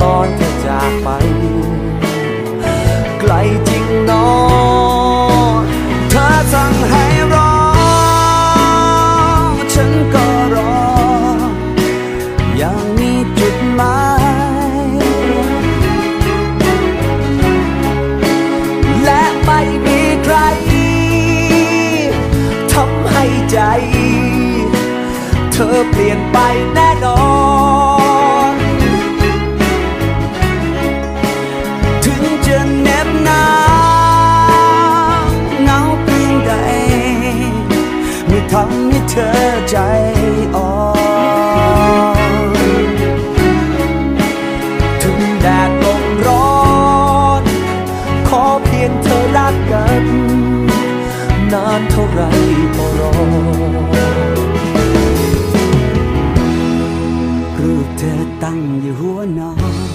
ตอนเธอจากไป ไกลจริงหนอเธอสั่งให้รอ ฉันก็รออย่างมีจุดหมาย และไม่มีใครทำให้ใจ เธอเปลี่ยนไปแน่นอน ไม่ทำให้เธอใจอ่อนถึงแดดลมร้อน ขอเพียงเธอรักกัน นานเท่าไรก็รอรูปเธอตั้งอยู่หัวนอน